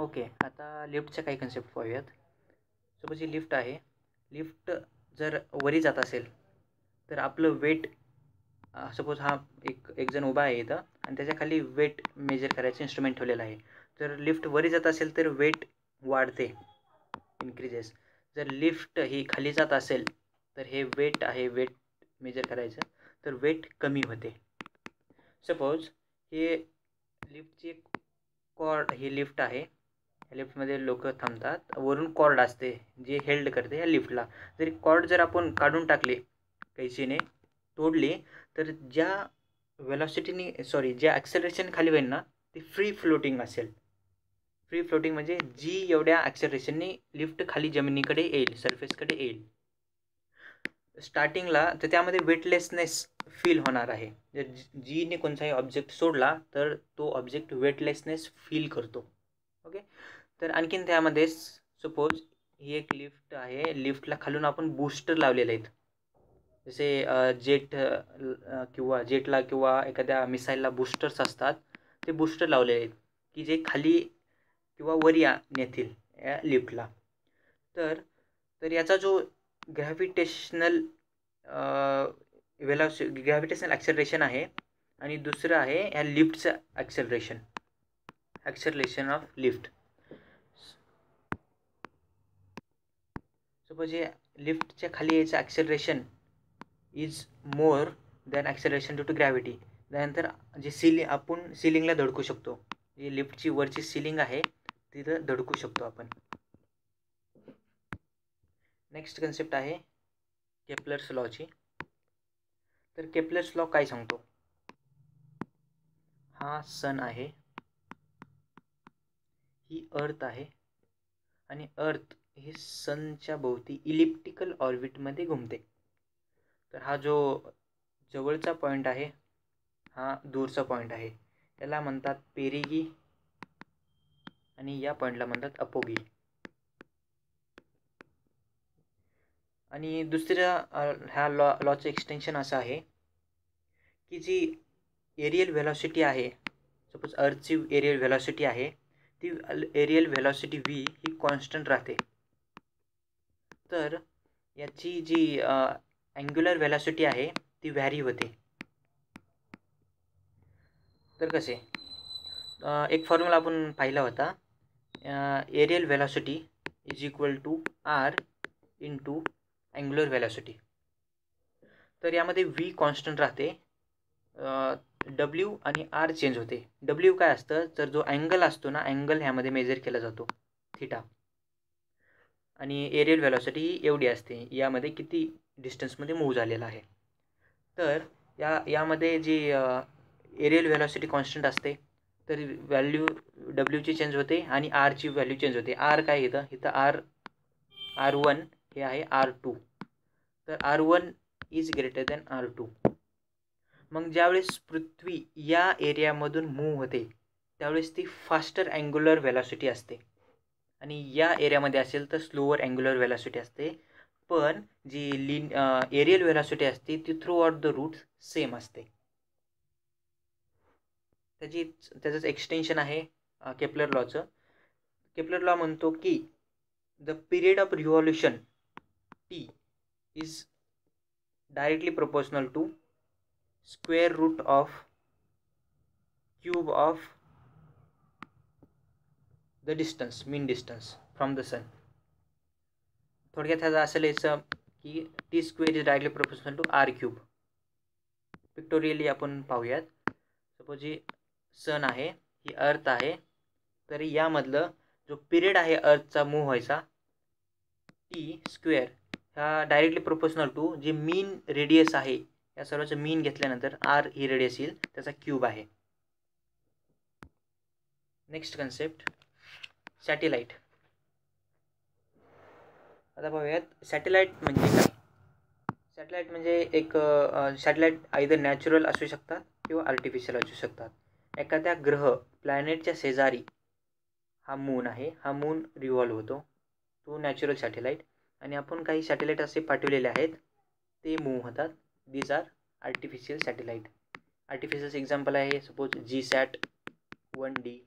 Okay आता लिफ्टच्या काही concept पाहूयात. सपोज ही लिफ्ट आहे. लिफ्ट जर वरी जात असेल तर आपलं वेट सपोज हा एक एक जण उभा आहे इथं आणि त्याच्याखाली वेट मेजर करायचं इन्स्ट्रुमेंट ठेवलेलं आहे. जर लिफ्ट वरी जात असेल तर वेट वाढते इन्क्रीजेस जर लिफ्ट ही खाली जात असेल तर हे वेट आहे वेट मेजर करायचं तर वेट कमी होते. सपोज हे लिफ्टची कॉर्ड ही लिफ्ट आहे लिफ्टमध्ये लोक थांबतात. वरून कॉर्ड असते जे हेल्ड करते या लिफ्टला जरी कॉर्ड जर आपण काढून टाकले कैसीने तोडले तर ज्या वेलॉसिटीने सॉरी ज्या ॲक्सेलरेशन खाली होईल ना ती फ्री फ्लोटिंग असेल. फ्री फ्लोटिंग म्हणजे जी एवढ्या ॲक्सेलरेशनने लिफ्ट खाली जमिनीकडे येईल सरफेसकडे येईल. स्टार्टिंगला तर त्यामध्ये वेटलेसनेस फील होणार आहे. जर जीने कोणताही ऑब्जेक्ट सोडला तर तो ऑब्जेक्ट वेटलेसनेस फील करतो. ओके तर आणखीन त्यामध्ये सपोज ही एक लिफ्ट आहे. लिफ्टला खालून आपण बूस्टर लावलेले आहेत. जसे जेट किंवा जेटला किंवा एखाद्या मिसाईलला बूस्टर्स असतात. ते बूस्टर लावलेले आहेत. की जे खाली किंवा वर या नेतील या लिफ्टला तर तर याचा जो ग्रॅव्हिटेशनल वेलॉसि ग्रॅव्हिटेशनल ॲक्सेलरेशन आहे आणि दुसरं आहे या लिफ्टचं acceleration acceleration of lift suppose हे म्हणजे लिफ्टच्या खाली यायचं acceleration is more than acceleration due to gravity त्यानंतर जे सिलिंग आपण सिलिंगला धडकू शकतो. जी लिफ्टची वरची सिलिंग आहे तिथं धडकू शकतो आपण. नेक्स्ट कन्सेप्ट आहे केपलर्स लॉची तर केपलर्स लॉ काय सांगतो? हा सन आहे. ही अर्थ आहे. आणि अर्थ हे सनच्या भोवती इलिप्टिकल ऑर्बिटमध्ये घुमते. तर हा जो जवळचा पॉईंट आहे हा दूरचा पॉईंट आहे. त्याला म्हणतात पेरिगी आणि या पॉईंटला म्हणतात अपोगी. आणि दुसऱ्या ह्या लॉ लॉचं एक्सटेन्शन असं आहे की जी एरियल व्हेलॉसिटी आहे सपोज अर्थची एरियल व्हेलॉसिटी आहे ती एरियल व्हेलॉसिटी व्ही ही कॉन्स्टंट राहते. तर याची जी अँग्युलर व्हेलॉसिटी आहे ती व्हॅरी होते. तर कसे? एक फॉर्म्युला आपण पाहिला होता. Areal velocity is equal to R into angular velocity तर यामध्ये व्ही कॉन्स्टंट राहते. डब्ल्यू आणि आर चेंज होते. डब्ल्यू काय असतं? तर जो अँगल असतो ना अँगल ह्यामध्ये मेजर केला जातो थिटा आणि एरियल व्हॅलॉसिटी ही एवढी असते. यामध्ये किती डिस्टन्समध्ये मूव्ह झालेला आहे. तर या यामध्ये जी एरियल व्हॅलॉसिटी कॉन्स्टंट असते तर व्हॅल्यू डब्ल्यूची चेंज होते आणि आरची व्हॅल्यू चेंज होते. आर काय येतं इथं? आर आर वन हे आहे आर टू तर R one is greater than R two मग ज्यावेळेस पृथ्वी या एरियामधून मूव्ह होते त्यावेळेस ती फास्टर अँग्युलर व्हॅलॉसिटी असते. आणि या एरियामध्ये असेल तर स्लोअर अँग्युलर व्हेलॉसिटी असते. पण जी लिन एरियल व्हेलॉसिटी असते ती throughout the route same असते. त्याची त्याचंच एक्सटेन्शन आहे केपलर लॉचं केपलर लॉ म्हणतो की the period of revolution T is directly proportional to square root of cube of the distance mean distance from the sun थोडक्यात ह्याचं असेल याचं की T square is directly proportional to R cube pictorially आपण पाहूयात. Suppose ही सन आहे ही अर्थ आहे तर यामधलं जो पिरियड आहे अर्थचा मूव्ह व्हायचा टी स्क्वेअर ह्या डायरेक्टली प्रोपोर्शनल टू जे मीन रेडियस आहे या सर्वाचं मीन घेतल्यानंतर आर ही रेडियस येईल त्याचा क्यूब आहे. नेक्स्ट कन्सेप्ट सॅटेलाईट आता पाहूयात सॅटेलाईट म्हणजे काय? सॅटेलाईट म्हणजे एक सॅटेलाईट आयदर नॅचरल असू शकतात किंवा आर्टिफिशियल असू शकतात. एखाद्या ग्रह प्लॅनेटच्या शेजारी हा मून आहे. हा मून रिव्हॉल्व होतो. तो नॅचरल सॅटेलाईट आणि आपण काही सॅटेलाईट असे पाठवलेले आहेत. ते मूव्ह होतात. These are artificial satellite artificial example आहे. Suppose G sat one D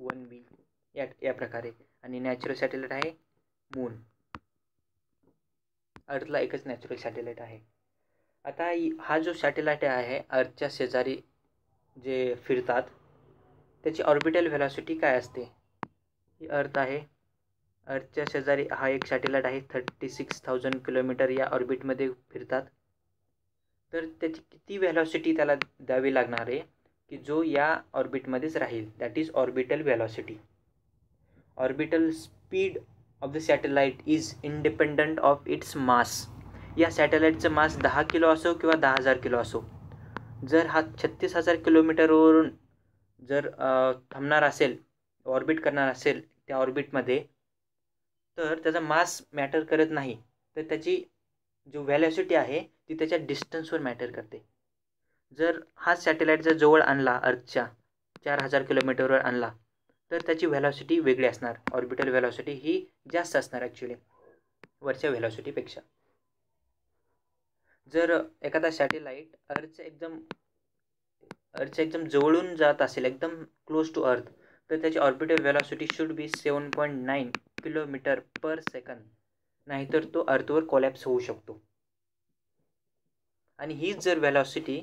one B या या प्रकारे. आणि नॅचरल सॅटेलाईट आहे मून अर्थला एकच नॅचरल सॅटेलाईट आहे. आता हा जो सॅटेलाईट आहे अर्थच्या शेजारी जे फिरतात त्याची ऑर्बिटल व्हेलॉसिटी काय असते? ही अर्थ आहे. अर्थच्या शेजारी हा एक सॅटेलाईट आहे थर्टी सिक्स थाउजंड किलोमीटर या ऑर्बिटमध्ये फिरतात. तर त्याची किती व्हॅलॉसिटी त्याला द्यावी लागणार आहे? की जो या ऑर्बिटमध्येच राहील. That is orbital velocity orbital speed of the satellite is independent of its mass. या सॅटेलाईटचं मास दहा किलो असो किंवा दहा हजार किलो असो. जर हा छत्तीस हजार किलोमीटरवरून जर थांबणार असेल ऑर्बिट करणार असेल त्या ऑर्बिटमध्ये तर त्याचा मास मॅटर करत नाही. तर त्याची जो व्हॅलॉसिटी आहे ती त्याच्या डिस्टन्सवर मॅटर करते. जर हा सॅटेलाईट जर जवळ आणला अर्थच्या चार हजार किलोमीटरवर आणला तर त्याची व्हॅलॉसिटी वेगळी असणार. ऑर्बिटल व्हॅलॉसिटी ही जास्त असणार ॲक्च्युली वरच्या व्हॅलॉसिटीपेक्षा जर एखादा सॅटेलाईट अर्थ एकदम अर्थ एकदम जवळून जात असेल एकदम क्लोज टू अर्थ तर त्याची orbital velocity should be seven point nine kilometre per second नाहीतर तो अर्थवर कोलॅप्स होऊ शकतो. आणि हीच जर व्हॅलॉसिटी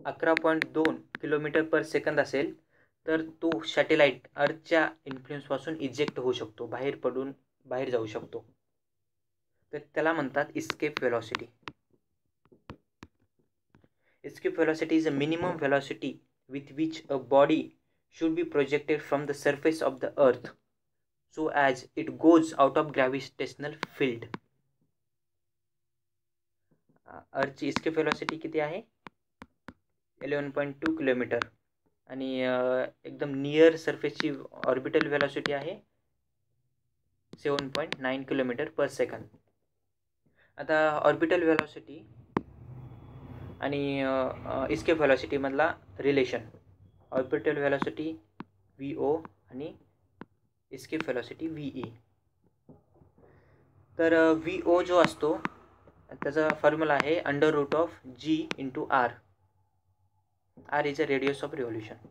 अकरा पॉईंट दोन किलोमीटर पर सेकंद असेल तर तो सॅटेलाईट अर्थच्या इन्फ्लुएन्सपासून इजेक्ट होऊ शकतो बाहेर पडून बाहेर जाऊ शकतो. तर त्याला म्हणतात escape velocity escape velocity is a minimum velocity with which a body should be projected from the surface of the earth so as it goes out of gravitational field अर्थची escape velocity किती आहे? Eleven point two kilometre. आणि एकदम near सरफेसची orbital velocity आहे seven point nine kilometre per second आता orbital velocity आणि escape व्हेलॉसिटीमधला relation orbital velocity V O आणि escape velocity V E तर व्ही ओ जो असतो त्याचा फॉर्म्युला आहे under root of G into R R is a radius of revolution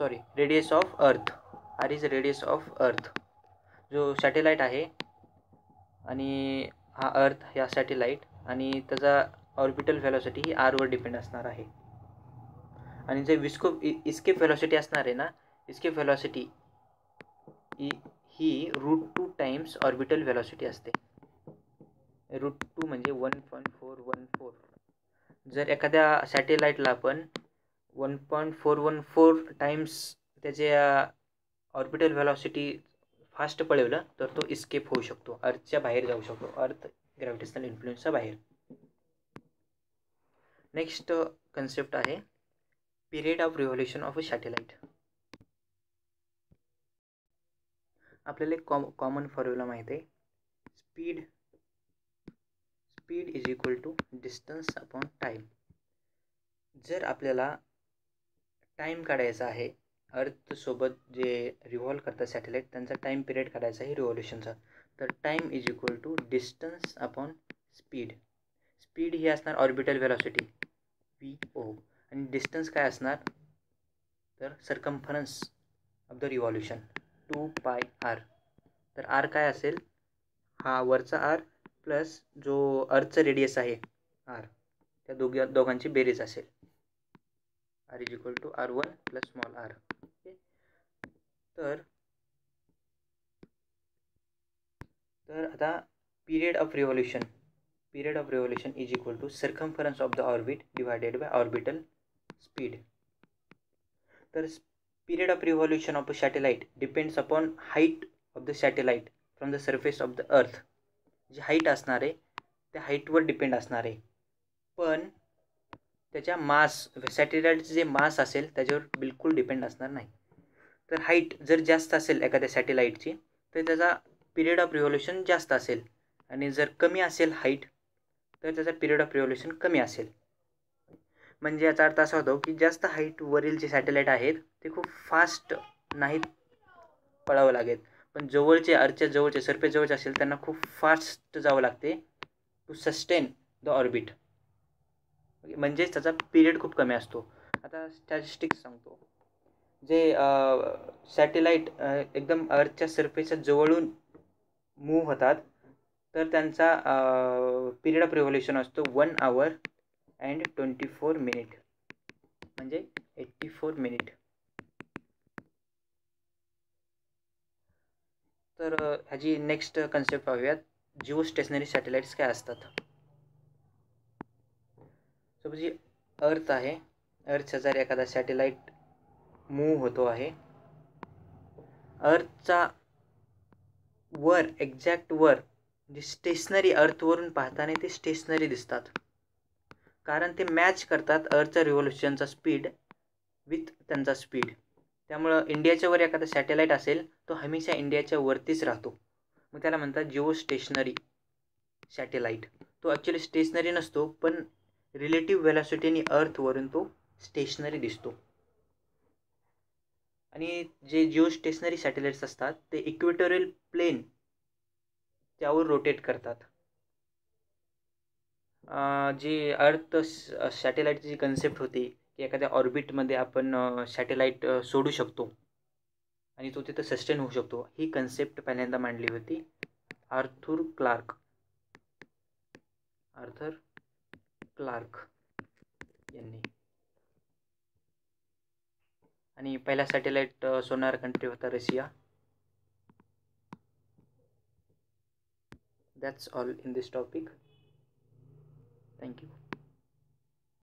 sorry radius of earth R is a radius of earth जो satellite आहे आणि हा अर्थ ह्या सॅटेलाईट आणि त्याचा ऑर्बिटल व्हॅलॉसिटी ही आरवर डिपेंड असणार आहे. आणि जे विस्को इस्केप व्हॅलॉसिटी असणार आहे ना इस्केप व्हॅलॉसिटी ही root two times orbital velocity असते. रूट टू म्हणजे one point four one four जर एखाद्या सॅटेलाईटला आपण one point four one four times त्याचे ऑर्बिटल व्हॅलॉसिटी फास्ट पळवलं तर तो इस्केप होऊ शकतो. अर्थच्या बाहेर जाऊ शकतो. अर्थ ग्रॅव्हिटेशनल इन्फ्लुएन्सच्या बाहेर. नेक्स्ट कन्सेप्ट आहे period of revolution of a satellite आपल्याला एक कॉम कॉमन फॉर्म्युला माहीत आहे. Speed speed is equal to distance upon time जर आपल्याला टाईम काढायचा आहे अर्थसोबत जे रिव्हॉल्व करतात सॅटेलाईट त्यांचा टाईम पिरियड काढायचा आहे रिव्हॉल्युशनचा तर time is equal to distance upon speed speed ही असणार ऑर्बिटल व्हेलॉसिटी व्ही ओ आणि डिस्टन्स काय असणार? तर circumference of the revolution two pi R तर आर काय असेल? हा वरचा आर प्लस जो अर्थचा रेडियस आहे आर. त्या दोघी दोघांची बेरीज असेल. R is equal to R one plus small R. Okay. तर तर आता period of revolution. Period of revolution is equal to circumference of the orbit divided by orbital speed तर period of revolution of a satellite depends upon height of the satellite from the surface of the earth. G height असणार आहे त्या हाईटवर depend असणार. आहे पण त्याच्या मास सॅटेलाईटचं जे मास असेल त्याच्यावर बिलकुल डिपेंड असणार नाही. तर हाईट जर जास्त असेल एखाद्या सॅटेलाईटची तर त्याचा पिरियड ऑफ रिव्हॉल्युशन जास्त असेल. आणि जर कमी असेल हाईट तर त्याचा पिरियड ऑफ रिव्हॉल्युशन कमी असेल. म्हणजे याचा अर्थ असा होतो की जास्त हाईटवरील जे सॅटेलाईट आहेत ते खूप फास्ट नाहीत पळावं लागेल. पण जवळचे अर्च्या जवळचे सरफेस जवळचे असेल त्यांना खूप फास्ट जावं लागते टू सस्टेन द ऑर्बिट म्हणजेच त्याचा पिरियड खूप कमी असतो. आता स्टॅटिस्टिक्स सांगतो. जे सॅटेलाईट एकदम अर्थच्या सरफेसच्या जवळून मूव्ह होतात तर त्यांचा पिरियड ऑफ रिव्हॉल्युशन असतो one hour and twenty four minute म्हणजे एट्टी फोर मिनिट तर ह्याची नेक्स्ट कन्सेप्ट पाहूयात. जिओ स्टेशनरी सॅटेलाईट्स काय असतात? सपोज जी अर्थ आहे. अर्थचा जर एखादा सॅटेलाईट मूव्ह होतो आहे. अर्थचा वर एक्झॅक्ट वर जे स्टेशनरी अर्थवरून पाहताना ते स्टेशनरी दिसतात. कारण ते मॅच करतात अर्थचा रिव्होल्युशनचा स्पीड विथ त्यांचा स्पीड त्यामुळं इंडियाच्या वर एखादा सॅटेलाईट असेल तो हमेशा इंडियाच्या वरतीच राहतो. मग त्याला म्हणतात जिओ स्टेशनरी सॅटेलाईट तो ॲक्च्युली स्टेशनरी नसतो पण रिलेटिव्ह व्हेलॉसिटीनी अर्थवरून तो स्टेशनरी दिसतो. आणि जे जिओ स्टेशनरी सॅटेलाइट्स असतात ते इक्वेटोरियल प्लेन त्यावर रोटेट करतात. जी अर्थ सॅटेलाईटची जी कन्सेप्ट होती की एखाद्या ऑर्बिटमध्ये आपण सॅटेलाईट सोडू शकतो. आणि तो तिथं सस्टेन होऊ शकतो. ही कन्सेप्ट पहिल्यांदा मांडली होती. Arthur clerk. आर्थर क्लार्क यांनी. आणि पहिला सॅटेलाईट सोनार कंट्री होता Russia. That's all in this topic thank you